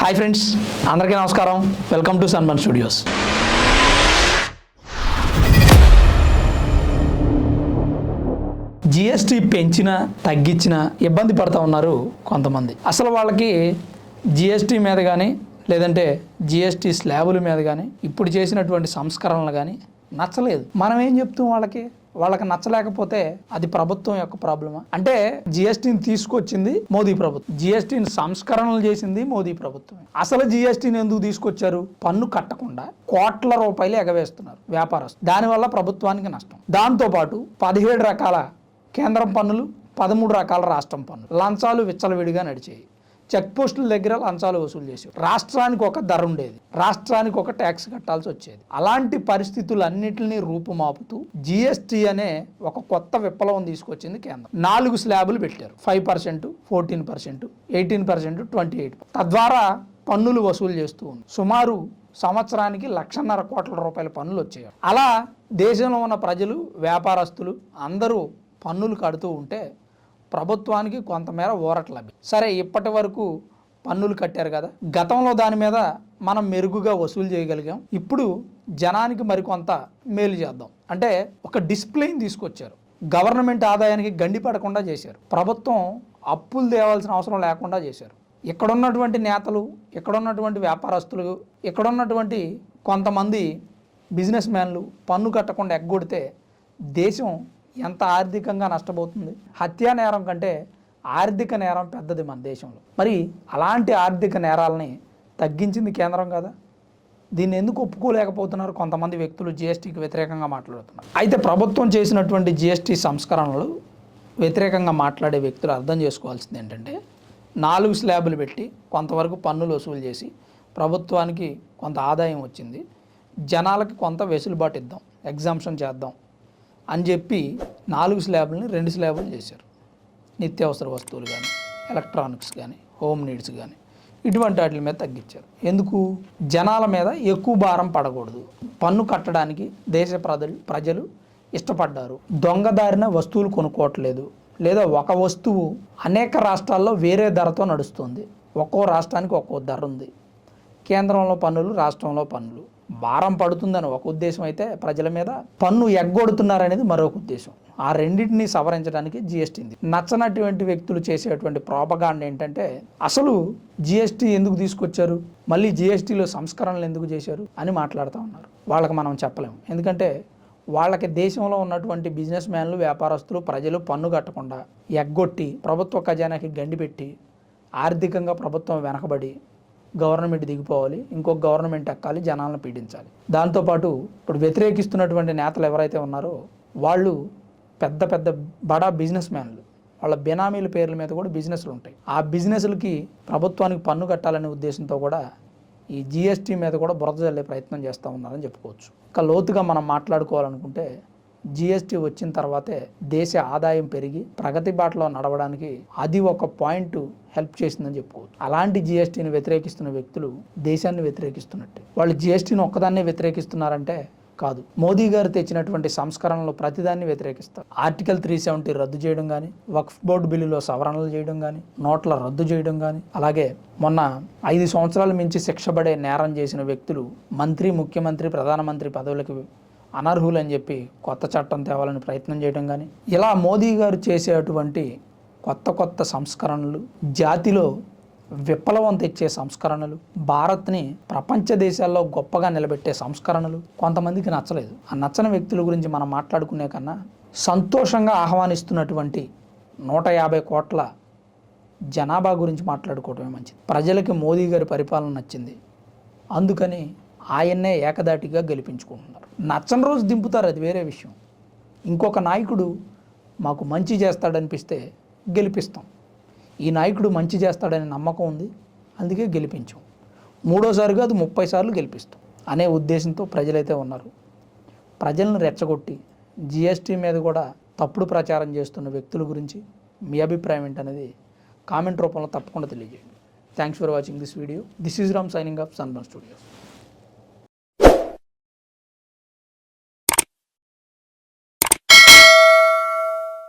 Hi friends అందరికీ నమస్కారం. Welcome to Sanman studios GST పెంచినా తగ్గించినా ఇబ్బంది పడుతూ ఉన్నారు కొంతమంది. అసలు వాళ్ళకి జిఎస్టీ మీద కానీ లేదంటే జిఎస్టీ స్లాబుల మీద కానీ ఇప్పుడు చేసినటువంటి సంస్కరణలు కానీ నచ్చలేదు. మనం ఏం చెప్తాం వాళ్ళకి? వాళ్ళకి నచ్చలేకపోతే అది ప్రభుత్వం యొక్క ప్రాబ్లమా అంటే జిఎస్టీని తీసుకొచ్చింది మోదీ ప్రభుత్వం. జిఎస్టీని సంస్కరణలు చేసింది మోదీ ప్రభుత్వం అసలు జిఎస్టీని ఎందుకు తీసుకొచ్చారు? పన్ను కట్టకుండా కోట్ల రూపాయలు ఎగవేస్తున్నారు వ్యాపారస్తులు. దానివల్ల ప్రభుత్వానికి నష్టం. దాంతోపాటు పదిహేడు రకాల కేంద్రం పన్నులు పదమూడు రకాల రాష్ట్రం పన్నులు. లంచాలు విచ్చలవిడిగా నడిచాయి. చెక్ పోస్టుల దగ్గర లంచాలు వసూలు చేసేవి రాష్ట్రానికి ఒక ధర ఉండేది. రాష్ట్రానికి ఒక ట్యాక్స్ కట్టాల్సి వచ్చేది. అలాంటి పరిస్థితులన్నిటిని రూపుమాపుతూ జిఎస్టీ అనే ఒక కొత్త విప్లవం తీసుకొచ్చింది కేంద్రం. నాలుగు స్లాబులు పెట్టారు. Five percent fourteen percent eighteen percent twenty eight తద్వారా పన్నులు వసూలు చేస్తూ ఉంది సుమారు సంవత్సరానికి లక్షన్నర కోట్ల రూపాయల పన్నులు వచ్చాయి అలా దేశంలో ఉన్న ప్రజలు వ్యాపారస్తులు అందరూ పన్నులు కడుతూ ఉంటే ప్రభుత్వానికి కొంతమేర ఊరట లభి సరే ఇప్పటి వరకు పన్నులు కట్టారు కదా. గతంలో దాని మీద మనం మెరుగుగా వసూలు చేయగలిగాం. ఇప్పుడు జనానికి మరికొంత మేలు చేద్దాం. అంటే ఒక డిస్ప్లేని తీసుకొచ్చారు. గవర్నమెంట్ ఆదాయానికి గండి పడకుండా చేశారు. ప్రభుత్వం అప్పులు తేవాల్సిన అవసరం లేకుండా చేశారు. ఇక్కడున్నటువంటి నేతలు ఇక్కడున్నటువంటి వ్యాపారస్తులు ఇక్కడున్నటువంటి కొంతమంది బిజినెస్ మ్యాన్లు పన్ను కట్టకుండా ఎగ్గొడితే దేశం ఎంత ఆర్థికంగా నష్టపోతుంది? హత్యా నేరం కంటే ఆర్థిక నేరం పెద్దది మన దేశంలో. మరి అలాంటి ఆర్థిక నేరాలని తగ్గించింది కేంద్రం కదా? దీన్ని ఎందుకు ఒప్పుకోలేకపోతున్నారు కొంతమంది వ్యక్తులు జిఎస్టీకి వ్యతిరేకంగా మాట్లాడుతున్నారు. అయితే ప్రభుత్వం చేసినటువంటి జిఎస్టీ సంస్కరణలు వ్యతిరేకంగా మాట్లాడే వ్యక్తులు అర్థం చేసుకోవాల్సింది ఏంటంటే నాలుగు స్లాబులు పెట్టి కొంతవరకు పన్నులు వసూలు చేసి ప్రభుత్వానికి కొంత ఆదాయం వచ్చింది. జనాలకి కొంత వెసులుబాటు ఇద్దాం ఎగ్జామ్షన్ చేద్దాం అని చెప్పి నాలుగు స్లాబుల్ని రెండు స్లాబులు చేశారు. నిత్యావసర వస్తువులు కానీ ఎలక్ట్రానిక్స్ కానీ హోమ్ నీడ్స్ కానీ ఇటువంటి వాటి మీద తగ్గించారు. ఎందుకు? జనాల మీద ఎక్కువ భారం పడకూడదు. పన్ను కట్టడానికి దేశ ప్రజలు ప్రజలు ఇష్టపడ్డారు. దొంగదారిన వస్తువులు కొనుక్కోవట్లేదు. లేదా ఒక వస్తువు అనేక రాష్ట్రాల్లో వేరే ధరతో నడుస్తుంది. ఒక్కో రాష్ట్రానికి ఒక్కో ధర ఉంది. కేంద్రంలో పన్నులు రాష్ట్రంలో పన్నులు. భారం పడుతుందని ఒక ఉద్దేశం అయితే ప్రజల మీద. పన్ను ఎగ్గొడుతున్నారనేది మరొక ఉద్దేశం. ఆ రెండింటిని సవరించడానికి జిఎస్టీ నచ్చనటువంటి వ్యక్తులు చేసేటువంటి ప్రోపగాండ ఏంటంటే అసలు జిఎస్టీ ఎందుకు తీసుకొచ్చారు? మళ్ళీ జిఎస్టీలో సంస్కరణలు ఎందుకు చేశారు? అని మాట్లాడుతూ ఉన్నారు. వాళ్ళకి మనం చెప్పలేము. ఎందుకంటే వాళ్ళకి దేశంలో ఉన్నటువంటి బిజినెస్ మ్యాన్లు వ్యాపారస్తులు ప్రజలు పన్ను కట్టకుండా ఎగ్గొట్టి ప్రభుత్వ ఖజానాకి గండి పెట్టి ఆర్థికంగా ప్రభుత్వం వెనకబడి గవర్నమెంట్ దిగిపోవాలి ఇంకొక గవర్నమెంట్ ఎక్కాలి జనాలను పీడించాలి. దాంతోపాటు ఇప్పుడు వ్యతిరేకిస్తున్నటువంటి నేతలు ఎవరైతే ఉన్నారో వాళ్ళు పెద్ద పెద్ద బడా బిజినెస్ మ్యాన్లు. వాళ్ళ బెనామీల పేర్ల మీద కూడా బిజినెస్లు ఉంటాయి. ఆ బిజినెస్లకి ప్రభుత్వానికి పన్ను కట్టాలనే ఉద్దేశంతో కూడా ఈ జిఎస్టీ మీద కూడా బురద జల్లే ప్రయత్నం చేస్తూ ఉన్నారని చెప్పుకోవచ్చు. ఇంకా లోతుగా మనం మాట్లాడుకోవాలనుకుంటే జిఎస్టీ వచ్చిన తర్వాతే దేశ ఆదాయం పెరిగి ప్రగతి బాటలో నడవడానికి అది ఒక పాయింట్ హెల్ప్ చేసిందని చెప్పుకోవచ్చు. అలాంటి జిఎస్టీని వ్యతిరేకిస్తున్న వ్యక్తులు దేశాన్ని వ్యతిరేకిస్తున్నట్టే. వాళ్ళు జిఎస్టీని ఒక్కదాన్నే వ్యతిరేకిస్తున్నారంటే కాదు. మోదీ గారు తెచ్చినటువంటి సంస్కరణలు ప్రతిదాన్ని వ్యతిరేకిస్తారు. ఆర్టికల్ త్రీ సెవెంటీ రద్దు చేయడం కానీ వక్ఫ్ బోర్డు బిల్లులో సవరణలు చేయడం కానీ నోట్ల రద్దు చేయడం కానీ అలాగే మొన్న ఐదు సంవత్సరాల మించి శిక్షపడే నేరం చేసిన వ్యక్తులు మంత్రి ముఖ్యమంత్రి ప్రధానమంత్రి పదవులకు అనర్హులని చెప్పి కొత్త చట్టం తేవాలని ప్రయత్నం చేయడం కానీ ఇలా మోదీ గారు చేసేటువంటి కొత్త కొత్త సంస్కరణలు జాతిలో విప్లవం తెచ్చే సంస్కరణలు భారత్ని ప్రపంచ దేశాల్లో గొప్పగా నిలబెట్టే సంస్కరణలు కొంతమందికి నచ్చలేదు. ఆ నచ్చని వ్యక్తుల గురించి మనం మాట్లాడుకునే కన్నా సంతోషంగా ఆహ్వానిస్తున్నటువంటి నూట యాభై కోట్ల జనాభా గురించి మాట్లాడుకోవటమే మంచిది. ప్రజలకి మోదీ గారి పరిపాలన నచ్చింది. అందుకని ఆయన్నే ఏకదాటిగా గెలిపించుకుంటున్నారు. నచ్చని రోజు దింపుతారు అది వేరే విషయం. ఇంకొక నాయకుడు మాకు మంచి చేస్తాడనిపిస్తే గెలిపిస్తాం. ఈ నాయకుడు మంచి చేస్తాడనే నమ్మకం ఉంది అందుకే గెలిపించాం. మూడోసారిగా అది ముప్పై సార్లు గెలిపిస్తాం అనే ఉద్దేశంతో ప్రజలైతే ఉన్నారు. ప్రజలను రెచ్చగొట్టి జిఎస్టీ మీద కూడా తప్పుడు ప్రచారం చేస్తున్న వ్యక్తుల గురించి మీ అభిప్రాయం ఏంటనేది కామెంట్ రూపంలో తప్పకుండా తెలియజేయండి. Thanks for watching this video this is Ram signing off Sanban studios